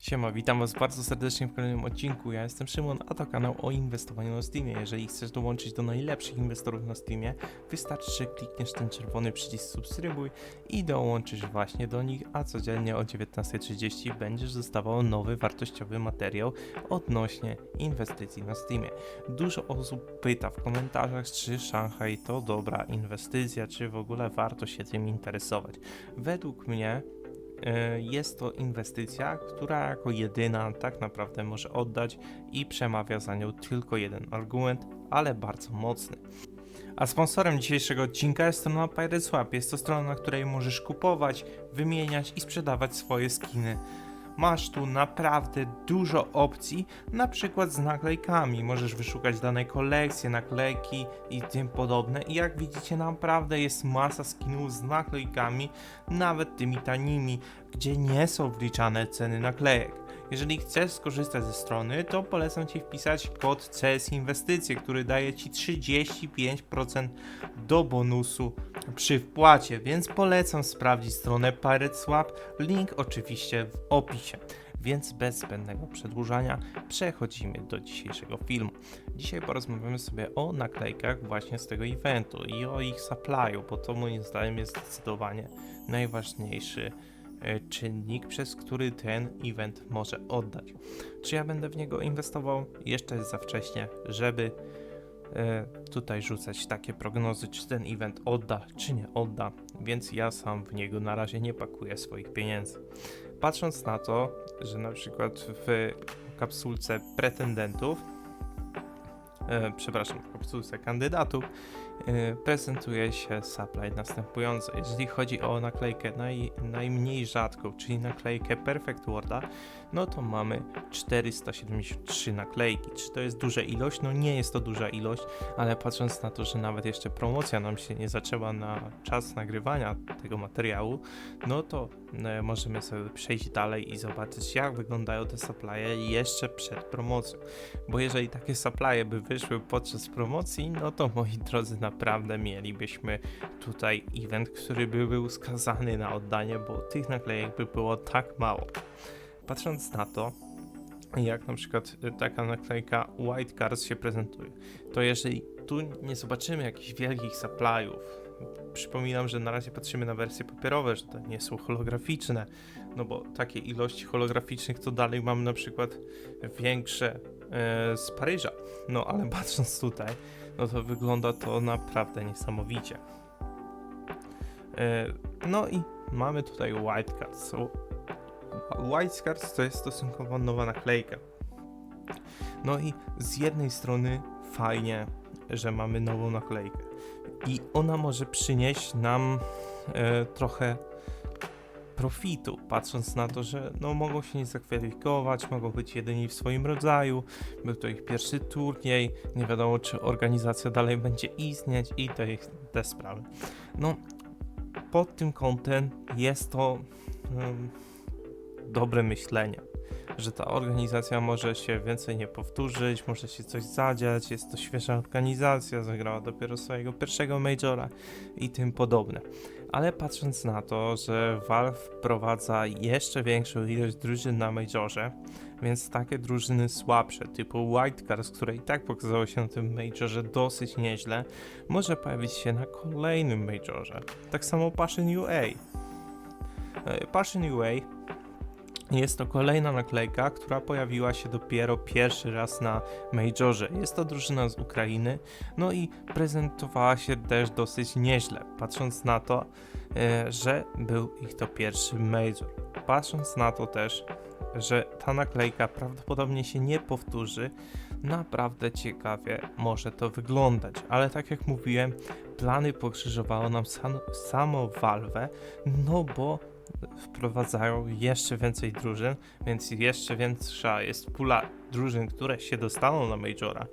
Siema, witam was bardzo serdecznie w kolejnym odcinku. Ja jestem Szymon, a to kanał o inwestowaniu na Steamie. Jeżeli chcesz dołączyć do najlepszych inwestorów na Steamie, wystarczy, że klikniesz ten czerwony przycisk subskrybuj i dołączysz właśnie do nich, a codziennie o 19.30 będziesz dostawał nowy wartościowy materiał odnośnie inwestycji na Steamie. Dużo osób pyta w komentarzach, czy Shanghai to dobra inwestycja, czy w ogóle warto się tym interesować. Według mnie Jest to inwestycja, która jako jedyna tak naprawdę może oddać i przemawia za nią tylko jeden argument, ale bardzo mocny. A sponsorem dzisiejszego odcinka jest strona Pirate Swap. Jest to strona, na której możesz kupować, wymieniać i sprzedawać swoje skiny. Masz tu naprawdę dużo opcji, na przykład z naklejkami. Możesz wyszukać dane kolekcje, naklejki i tym podobne. I jak widzicie, naprawdę jest masa skinów z naklejkami, nawet tymi tanimi, gdzie nie są wliczane ceny naklejek. Jeżeli chcesz skorzystać ze strony, to polecam Ci wpisać kod CS Inwestycje, który daje Ci 35% do bonusu przy wpłacie, więc polecam sprawdzić stronę Pirate Swap, link oczywiście w opisie. Więc bez zbędnego przedłużania przechodzimy do dzisiejszego filmu. Dzisiaj porozmawiamy sobie o naklejkach właśnie z tego eventu i o ich supply'u, bo to moim zdaniem jest zdecydowanie najważniejszy czynnik, przez który ten event może oddać. Czy ja będę w niego inwestował? Jeszcze jest za wcześnie, żeby e, tutaj rzucać takie prognozy, czy ten event odda, czy nie odda, więc ja sam w niego na razie nie pakuję swoich pieniędzy. Patrząc na to, że na przykład w kapsulce pretendentów, e, przepraszam, w kapsulce kandydatów e, prezentuje się supply następująco. Jeżeli chodzi o naklejkę naj, najmniej rzadką, czyli naklejkę Perfect Worda, no to mamy 473 naklejki. Czy to jest duża ilość? No nie jest to duża ilość, ale patrząc na to, że nawet jeszcze promocja nam się nie zaczęła na czas nagrywania tego materiału, no to e, możemy sobie przejść dalej i zobaczyć, jak wyglądają te supply'e jeszcze przed promocją. Bo jeżeli takie supply'e by wyszły podczas promocji, no to moi drodzy, naprawdę mielibyśmy tutaj event, który by był skazany na oddanie, bo tych naklejek by było tak mało. Patrząc na to, jak na przykład y, taka naklejka White Cars się prezentuje, to jeżeli tu nie zobaczymy jakichś wielkich supply'ów, przypominam, że na razie patrzymy na wersje papierowe, że to nie są holograficzne, no bo takie ilości holograficznych to dalej mamy na przykład większe z Paryża. No ale patrząc tutaj, no to wygląda to naprawdę niesamowicie. E, no i mamy tutaj White Cards. White Cards to jest stosunkowo nowa naklejka. No i z jednej strony fajnie, że mamy nową naklejkę i ona może przynieść nam e, trochę profitu, patrząc na to, że no, mogą się nie zakwalifikować, mogą być jedyni w swoim rodzaju, był to ich pierwszy turniej, nie wiadomo czy organizacja dalej będzie istnieć i te, te sprawy. No, pod tym kątem jest to em, dobre myślenie, że ta organizacja może się więcej nie powtórzyć, może się coś zadziać, jest to świeża organizacja, zagrała dopiero swojego pierwszego majora i tym podobne. Ale patrząc na to, że Valve wprowadza jeszcze większą ilość drużyn na majorze, więc takie drużyny słabsze, typu Wildcards, które i tak pokazało się na tym majorze dosyć nieźle, może pojawić się na kolejnym majorze. Tak samo Passion UA. E, Passion UA jest to kolejna naklejka, która pojawiła się dopiero pierwszy raz na Majorze. Jest to drużyna z Ukrainy, no i prezentowała się też dosyć nieźle, patrząc na to, e, że był ich to pierwszy Major. Patrząc na to też, że ta naklejka prawdopodobnie się nie powtórzy, naprawdę ciekawie może to wyglądać. Ale tak jak mówiłem, plany pokrzyżowało nam sam, samo Valve, no bo wprowadzają jeszcze więcej drużyn, więc jeszcze większa jest pula drużyn, które się dostaną na Majora,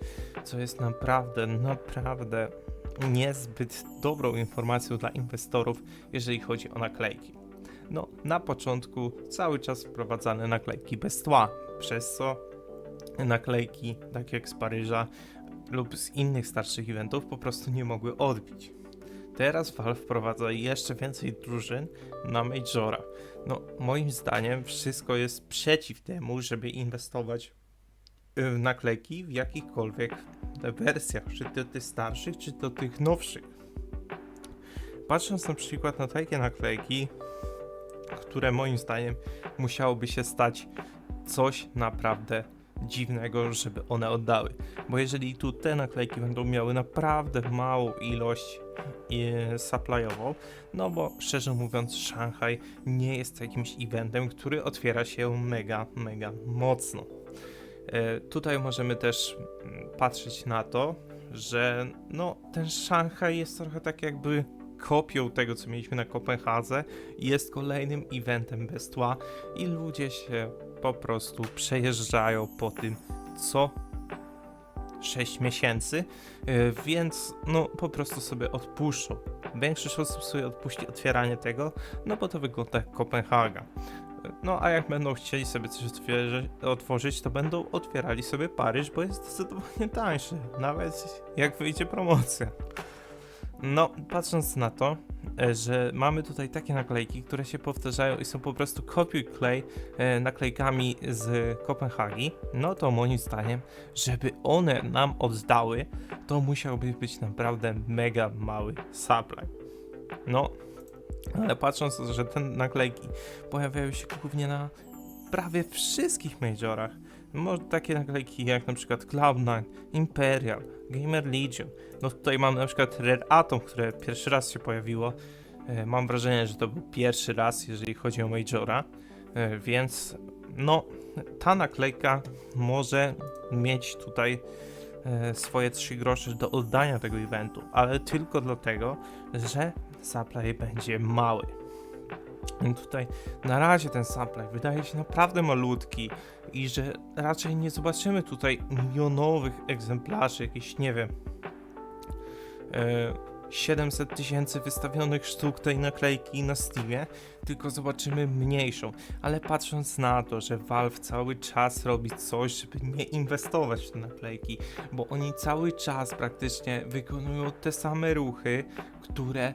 co jest naprawdę, naprawdę niezbyt dobrą informacją dla inwestorów, jeżeli chodzi o naklejki. No, na początku cały czas wprowadzane naklejki bez tła, przez co naklejki, takie jak z Paryża lub z innych starszych eventów, po prostu nie mogły odbić. Teraz Valve wprowadza jeszcze więcej drużyn na Majora. No, moim zdaniem wszystko jest przeciw temu, żeby inwestować w naklejki w jakichkolwiek wersjach, czy to tych starszych, czy to tych nowszych. Patrząc na przykład na takie naklejki, które moim zdaniem musiałoby się stać coś naprawdę dziwnego, żeby one oddały. Bo jeżeli tu te naklejki będą miały naprawdę małą ilość e, supplyową, no bo szczerze mówiąc, Szanghaj nie jest jakimś eventem, który otwiera się mega, mega mocno. E, Tutaj możemy też mm, patrzeć na to, że no, ten Szanghaj jest trochę tak jakby kopią tego, co mieliśmy na Kopenhadze jest kolejnym eventem bez tła i ludzie się po prostu przejeżdżają po tym co 6 miesięcy, e, więc no po prostu sobie odpuszczą. Większość osób sobie odpuści otwieranie tego, no bo to wygląda jak Kopenhaga. No a jak będą chcieli sobie coś otworzyć, to będą otwierali sobie Paryż, bo jest zdecydowanie tańszy, nawet jak wyjdzie promocja. No, patrząc na to, e, że mamy tutaj takie naklejki, które się powtarzają i są po prostu kopiuj klej e, naklejkami z Kopenhagi, no to moim zdaniem, żeby one nam oddały, to musiałby być naprawdę mega mały supply. No, ale patrząc, że te naklejki pojawiają się głównie na prawie wszystkich majorach, może takie naklejki jak na przykład Cloud9, Imperial, Gamer Legion. No tutaj mam na przykład Red Atom, które pierwszy raz się pojawiło. E, Mam wrażenie, że to był pierwszy raz, jeżeli chodzi o Majora, E, więc no ta naklejka może mieć tutaj e, swoje 3 grosze do oddania tego eventu, ale tylko dlatego, że supply będzie mały. Tutaj na razie ten supply wydaje się naprawdę malutki i że raczej nie zobaczymy tutaj milionowych egzemplarzy, jakieś nie wiem, e, 700 tysięcy wystawionych sztuk tej naklejki na Steamie, tylko zobaczymy mniejszą. Ale patrząc na to, że Valve cały czas robi coś, żeby nie inwestować w te naklejki, bo oni cały czas praktycznie wykonują te same ruchy, które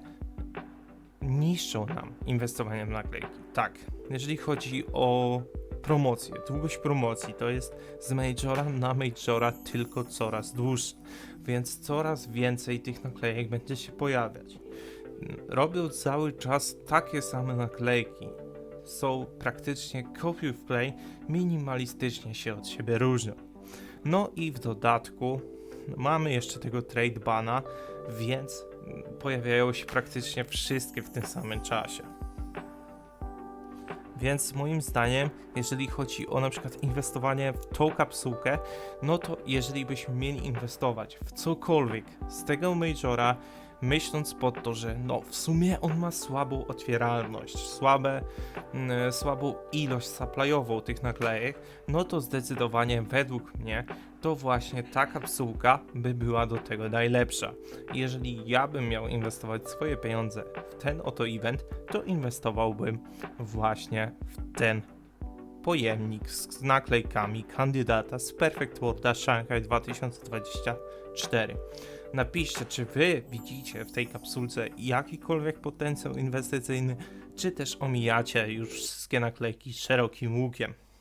niszczą nam inwestowanie w naklejki. Tak, jeżeli chodzi o promocję, długość promocji, to jest z Majora na Majora tylko coraz dłuższa, więc coraz więcej tych naklejek będzie się pojawiać. Robią cały czas takie same naklejki. Są praktycznie kopiuj w play, minimalistycznie się od siebie różnią. No i w dodatku mamy jeszcze tego trade bana, więc pojawiają się praktycznie wszystkie w tym samym czasie. Więc moim zdaniem, jeżeli chodzi o na przykład inwestowanie w tą kapsułkę, no to jeżeli byśmy mieli inwestować w cokolwiek z tego Majora, myśląc pod to, że no w sumie on ma słabą otwieralność, słabe, mm, słabą ilość supplyową tych naklejek, no to zdecydowanie według mnie to właśnie ta kapsułka by była do tego najlepsza. Jeżeli ja bym miał inwestować swoje pieniądze w ten oto event, to inwestowałbym właśnie w ten pojemnik z naklejkami kandydata z Perfect Worlda Shanghai 2024. Napiszcie, czy wy widzicie w tej kapsulce jakikolwiek potencjał inwestycyjny, czy też omijacie już wszystkie naklejki szerokim łukiem.